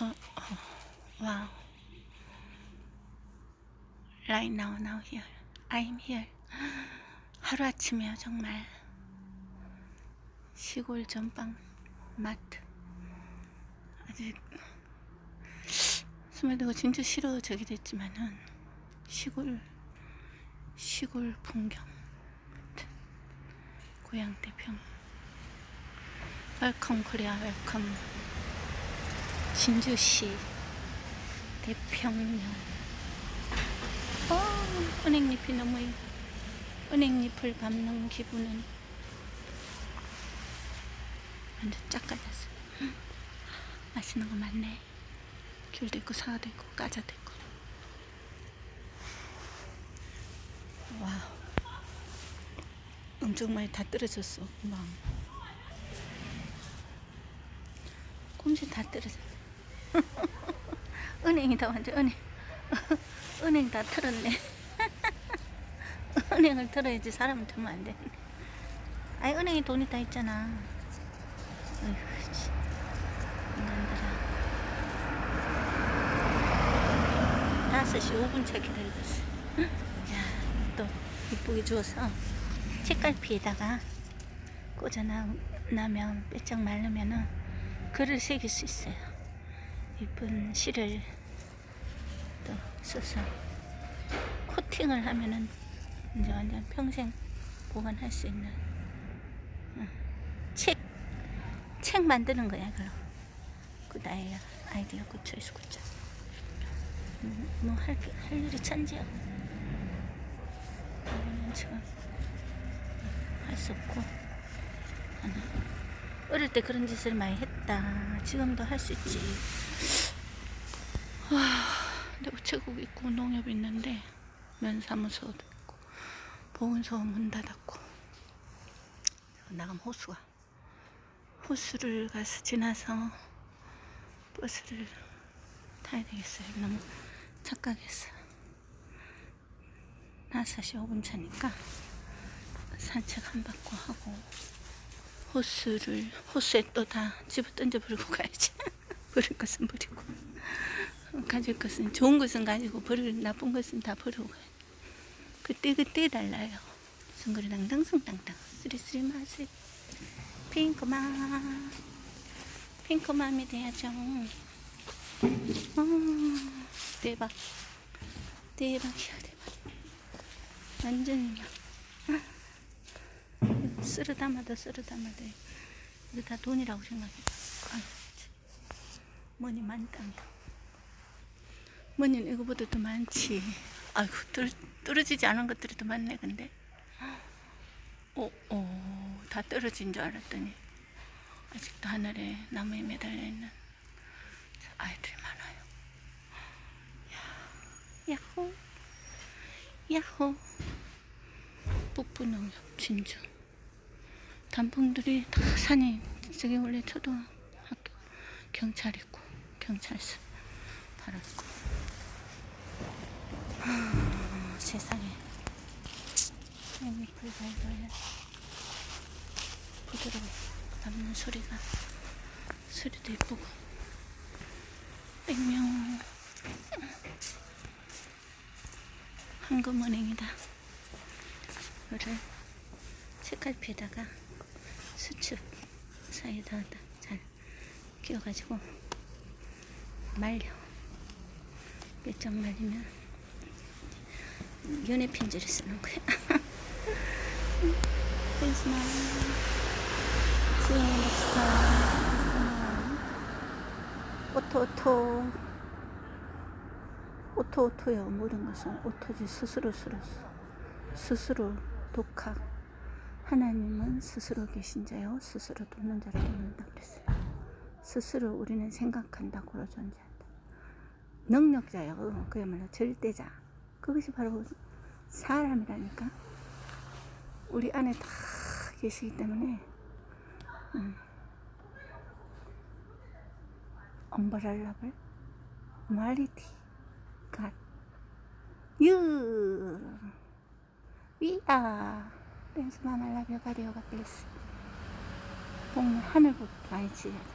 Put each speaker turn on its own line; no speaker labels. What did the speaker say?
어, 어, wow. Right now, now here. I'm here. 하루아침이에요, 정말. 시골 전방 마트. 아직 스물대고 진짜 싫어 저기 됐지만은 시골 시골 풍경 고향 대평 웰컴 코리아 웰컴 진주시 대평령 어, 은행잎이 너무 이- 은행잎을 밟는 기분은 완전 짝깔렸어 맛있는 거 많네. 귤도 있고 사과도 있고 까자도 있고. 와우. 엄청 많이 다 떨어졌어 막 꼼지 다 떨어졌어 은행이다 완전 은행 은행 다 털었네 은행을 털어야지 사람을 털면 안 돼. 아이 은행에 돈이 다 있잖아. 인간들아. 5시 5분 차 기다리겠어. 야, 또 이쁘게 주워서 책갈피에다가 꽂아나면 빼짝 말르면은 글을 새길 수 있어요. 이쁜 시를 또 써서 코팅을 하면은 이제 완전 평생 보관할 수 있는 응. 책, 책 만드는 거야, 그럼. 그 나의 아이디어 그 초이스 굿자. 뭐 할, 할 일이 천지야. 이거는 지금 할 수 없고. 하나. 어릴 때 그런 짓을 많이 했다. 지금도 할 수 있지. 와, 근데 우체국 있고 농협 있는데 면사무소도 있고 보건소 문 닫았고 나가면 호수가 호수를 가서 지나서 버스를 타야 되겠어요. 너무 착각했어. 5시 5분 차니까 산책 한 바퀴 하고 호수를 호수에 또 다 집어 던져 버리고 가야지. 버릴 것은 버리고 가질 것은 좋은 것은 가지고 버릴 나쁜 것은 다 버리고 그때 그때 달라요. 숭그리당당 숭당당 쓰리쓰리 마스 핑크맘 핑크맘이 돼야죠. 어, 대박 대박이야 대박 완전히 막 아, 쓰르다마다 쓰르다마다 이거 다 돈이라고 생각해. 참. 머니 만땅이다. 머니는 이거보다 더 많지. 아이고, 떨, 떨어지지 않은 것들이 더 많네, 근데. 오, 오, 다 떨어진 줄 알았더니, 아직도 하늘에 나무에 매달려 있는 저 아이들이 많아요. 야, 야호, 야호. 북부농협, 진주. 단풍들이 다 산이, 저기 원래 초등학교, 경찰 있고, 경찰서 바로 있고. 하, 세상에. 잎을 발견해. 부드러워. 밟는 소리가, 소리도 예쁘고. 백명. 황금은행이다. 이거를 책갈피에다가 수첩 사이에다 잘 끼워가지고 말려. 몇 장 말리면 연애 편지를 쓰는 거야. next time. 오토 오토. 오토 오토요. 모든 것은 오토지 스스로 스스로 스스로 독학. 하나님은 스스로 계신 자요 스스로 돕는 자를 돕는다 그랬어요. 스스로 우리는 생각한다고로 존재한다. 능력자요. 그야말로 절대자. 그것이 바로 사람이라니까. 우리 안에 다 계시기 때문에 음. 엄브랄라블 말리티 갓 유. Love you. God, you. God bless. 복 하늘부터 많이 돼.